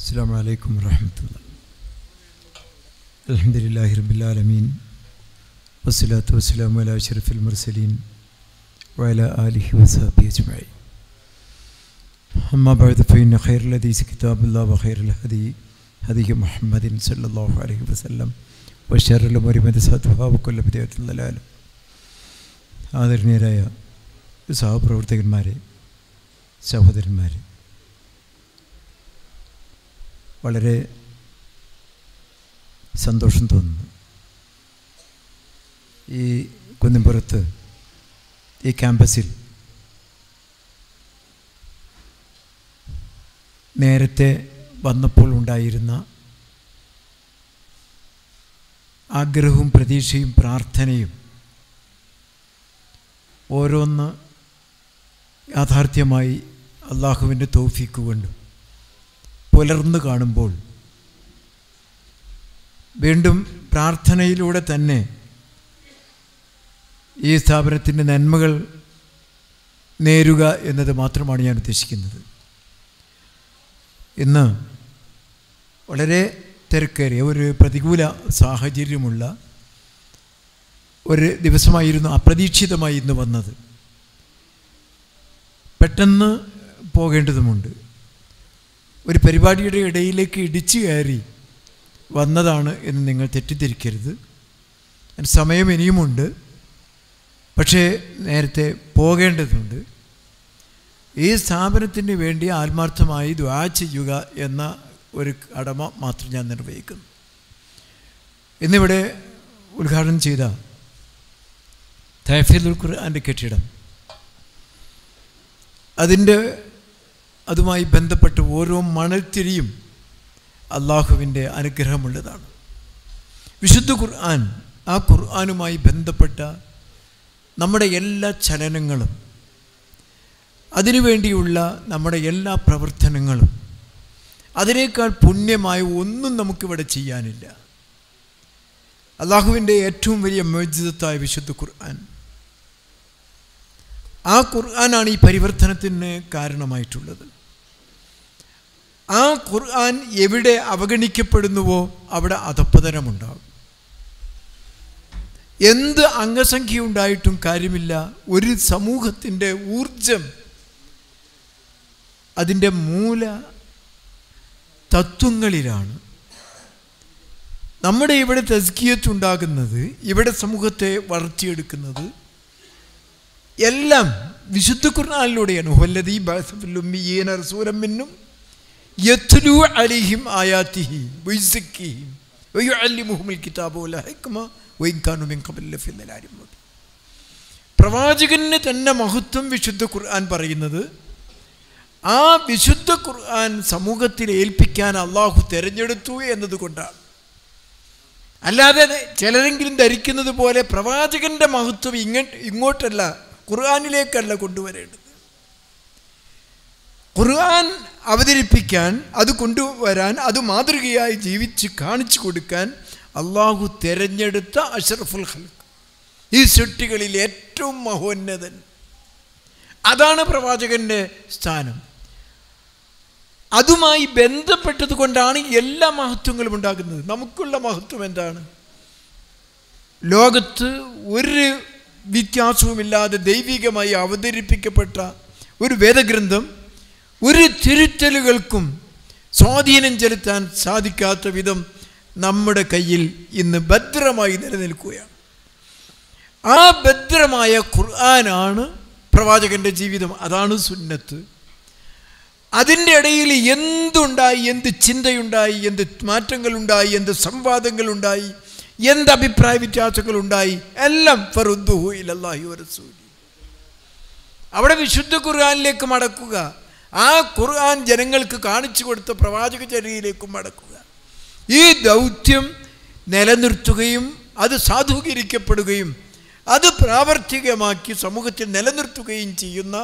السلام عليكم ورحمة الله الحمد لله رب العالمين والصلاة والسلام على أشرف المرسلين وعلى آله وصحبه أجمعين أما بعد فإن خير الحديث كتاب الله وخير الهدي هدي محمد صلى الله عليه وسلم وشر الأمور محدثاتها وكل بدعة ضلالة ആദരണീയരായ സഹപ്രവർത്തകന്മാരെ സഹോദരന്മാരെ വളരെ സന്തോഷം തോന്നുന്നു. ഈ കുന്നിൻപുറത്ത് ഈ ക്യാമ്പസിൽ നേരത്തെ വന്നപ്പോൾ ഉണ്ടായിരുന്ന ആഗ്രഹവും പ്രതീക്ഷയും പ്രാർത്ഥനയും ഓരോന്ന് യാഥാർത്ഥ്യമായി അള്ളാഹുവിന്റെ തോഫിക്ക് കൊണ്ടും പുലർന്നു കാണുമ്പോൾ വീണ്ടും പ്രാർത്ഥനയിലൂടെ തന്നെ ഈ സ്ഥാപനത്തിന്റെ നന്മകൾ നേരുക എന്നത് മാത്രമാണ് ഞാൻ ഉദ്ദേശിക്കുന്നത്. ഇന്ന് വളരെ തിരക്കേറിയ ഒരു പ്രതികൂല സാഹചര്യമുള്ള ഒരു ദിവസമായിരുന്നു അപ്രതീക്ഷിതമായി ഇന്ന് വന്നത്. പെട്ടെന്ന് പോകേണ്ടതുമുണ്ട്. ഒരു പരിപാടിയുടെ ഇടയിലേക്ക് ഇടിച്ചു കയറി വന്നതാണ് എന്ന് നിങ്ങൾ തെറ്റിദ്ധരിക്കരുത്. സമയം ഇനിയുമുണ്ട്. പക്ഷേ നേരത്തെ പോകേണ്ടതുണ്ട്. ഈ സ്ഥാപനത്തിന് വേണ്ടി ആത്മാർത്ഥമായി ദ്വാ ചെയ്യുക എന്ന ഒരു കടമ മാത്രം ഞാൻ നിർവഹിക്കുന്നു. ഇന്നിവിടെ ഉദ്ഘാടനം ചെയ്ത തഹഫീദുൽ ഖുർആന്റെ കെട്ടിടം. അതിന്റെ അതുമായി ബന്ധപ്പെട്ട് ഓരോ മണൽത്തിരിയും അള്ളാഹുവിന്റെ അനുഗ്രഹമുള്ളതാണ്. വിശുദ്ധ ഖുർആൻ ആ ഖുർആാനുമായി ബന്ധപ്പെട്ട നമ്മുടെ എല്ലാ ചലനങ്ങളും അതിനുവേണ്ടിയുള്ള നമ്മുടെ എല്ലാ പ്രവർത്തനങ്ങളും അതിനേക്കാൾ പുണ്യമായ ഒന്നും നമുക്കിവിടെ ചെയ്യാനില്ല. അള്ളാഹുവിന്റെ ഏറ്റവും വലിയ മേജിതത്തായ വിശുദ്ധ ഖുർആൻ ആ ഖുർആനാണ് ഈ പരിവർത്തനത്തിന് കാരണമായിട്ടുള്ളത്. ആ ഖുർആൻ എവിടെ അവഗണിക്കപ്പെടുന്നുവോ അവിടെ അധപ്പതനമുണ്ടാകും എന്ത് അംഗസംഖ്യ ഉണ്ടായിട്ടും കാര്യമില്ല. ഒരു സമൂഹത്തിന്റെ ഊർജം അതിന്റെ മൂല തത്വങ്ങളിലാണ്. നമ്മുടെ ഇവിടെ തസ്കീയത്തുണ്ടാകുന്നത് ഇവിടെ സമൂഹത്തെ വളർത്തിയെടുക്കുന്നത് എല്ലാം വിശുദ്ധ ഖുർആാനിലൂടെയാണ്. ആയാത്തിഹി മിൻ പ്രവാചകന് തന്നെ മഹത്വം വിശുദ്ധ ഖുർആൻ പറയുന്നത് ആ വിശുദ്ധ ഖുർആൻ സമൂഹത്തിൽ ഏൽപ്പിക്കാൻ അള്ളാഹു തിരഞ്ഞെടുത്തു എന്നതുകൊണ്ടാണ്. അല്ലാതെ ചിലരെങ്കിലും ധരിക്കുന്നത് പോലെ പ്രവാചകന്റെ മഹത്വം ഇങ്ങോട്ടല്ല. ഖുർആാനിലേക്കല്ല കൊണ്ടുവരേണ്ടത്. ഖുർആൻ അവതരിപ്പിക്കാൻ അത് കൊണ്ടുവരാൻ അത് മാതൃകയായി ജീവിച്ച് കാണിച്ചു കൊടുക്കാൻ അള്ളാഹു തിരഞ്ഞെടുത്ത അഷറഫുൽ ഹൽക്ക് ഈ സൃഷ്ടികളിൽ ഏറ്റവും മഹോന്നതൻ. അതാണ് പ്രവാചകന്റെ സ്ഥാനം. അതുമായി ബന്ധപ്പെട്ടത് കൊണ്ടാണ് എല്ലാ മഹത്വങ്ങളും ഉണ്ടാകുന്നത്. നമുക്കുള്ള മഹത്വം എന്താണ്? ലോകത്ത് ഒരു വ്യത്യാസവുമില്ലാതെ ദൈവികമായി അവതരിപ്പിക്കപ്പെട്ട ഒരു വേദഗ്രന്ഥം ഒരു തിരുത്തലുകൾക്കും സ്വാധീനം ചെലുത്താൻ സാധിക്കാത്ത വിധം നമ്മുടെ കയ്യിൽ ഇന്ന് ഭദ്രമായി നിലനിൽക്കുകയാണ്. ആ ഭദ്രമായ ഖുർആനാണ് പ്രവാചകന്റെ ജീവിതം. അതാണ് സുന്നത്ത്. അതിന്റെ ഇടയിൽ എന്തുണ്ടായി എന്ത് ചിന്തയുണ്ടായി എന്ത് മാറ്റങ്ങളുണ്ടായി എന്ത് സംവാദങ്ങളുണ്ടായി എന്ത് അഭിപ്രായ വ്യത്യാസങ്ങൾ ഉണ്ടായി എല്ലാം ഫറുദ്ദുഹു ഇലല്ലാഹി വരസൂലി അവിടെ വിശുദ്ധ ഖുർആാനിലേക്ക് മടക്കുക. ആ ഖുർആൻ ജനങ്ങൾക്ക് കാണിച്ചു കൊടുത്ത പ്രവാചക ചരിയിലേക്കും മടക്കുക. ഈ ദൗത്യം നിലനിർത്തുകയും അത് സാധൂകരിക്കപ്പെടുകയും അത് പ്രാവർത്തികമാക്കി സമൂഹത്തിൽ നിലനിർത്തുകയും ചെയ്യുന്ന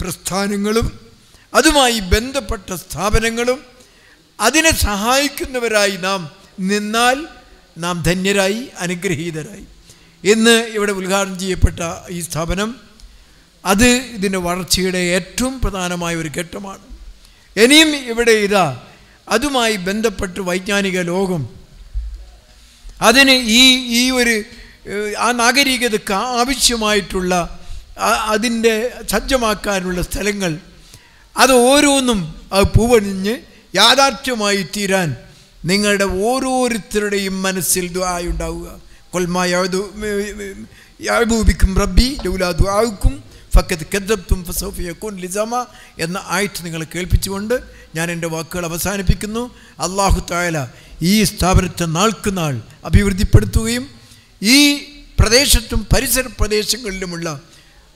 പ്രസ്ഥാനങ്ങളും അതുമായി ബന്ധപ്പെട്ട സ്ഥാപനങ്ങളും അതിനെ സഹായിക്കുന്നവരായി നാം നിന്നാൽ നാം ധന്യരായി അനുഗ്രഹീതരായി. ഇന്ന് ഇവിടെ ഉദ്ഘാടനം ചെയ്യപ്പെട്ട ഈ സ്ഥാപനം അത് ഇതിന്റെ വളർച്ചയുടെ ഏറ്റവും പ്രധാനമായ ഒരു ഘട്ടമാണ്. ഇനിയും ഇവിടെ ഇതാ അതുമായി ബന്ധപ്പെട്ട് വൈജ്ഞാനിക ലോകം അതിന് ഈ ഈ ഒരു ആ നാഗരികതക്ക് ആവശ്യമായിട്ടുള്ള അതിന്റെ സജ്ജമാക്കാനുള്ള സ്ഥലങ്ങൾ അത് ഓരോന്നും പൂവണിഞ്ഞ് യാഥാർത്ഥ്യമായി തീരാൻ നിങ്ങളുടെ ഓരോരുത്തരുടെയും മനസ്സിൽ ദ്വായുണ്ടാവുക കൊൽമായൂബിക്കും റബ്ബി ലൗലാ ദ്വാവുക്കും ഫക്കത്ത് കെദ്രബ്തും ഫസോഫിയക്കൂൻ ലിസമ എന്ന ആയിട്ട് നിങ്ങൾ കേൾപ്പിച്ചുകൊണ്ട് ഞാൻ എന്റെ വാക്കുകൾ അവസാനിപ്പിക്കുന്നു. അള്ളാഹു തായാല ഈ സ്ഥാപനത്തെ നാൾക്ക് നാൾ അഭിവൃദ്ധിപ്പെടുത്തുകയും ഈ പ്രദേശത്തും പരിസര പ്രദേശങ്ങളിലുമുള്ള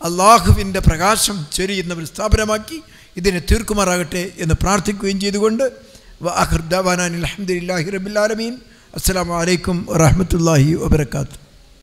അള്ളാഹുവിന്റെ പ്രകാശം ചൊരിയുന്ന ഒരു സ്ഥാപനമാക്കി ഇതിനെ തീർക്കുമാറാകട്ടെ എന്ന് പ്രാർത്ഥിക്കുകയും ചെയ്തുകൊണ്ട് അലഹമുല്ലാഹി റബിൻ അസ്സാം വലൈക്കും വാഹമത്തല്ലാഹി വാബർക്കാത്തു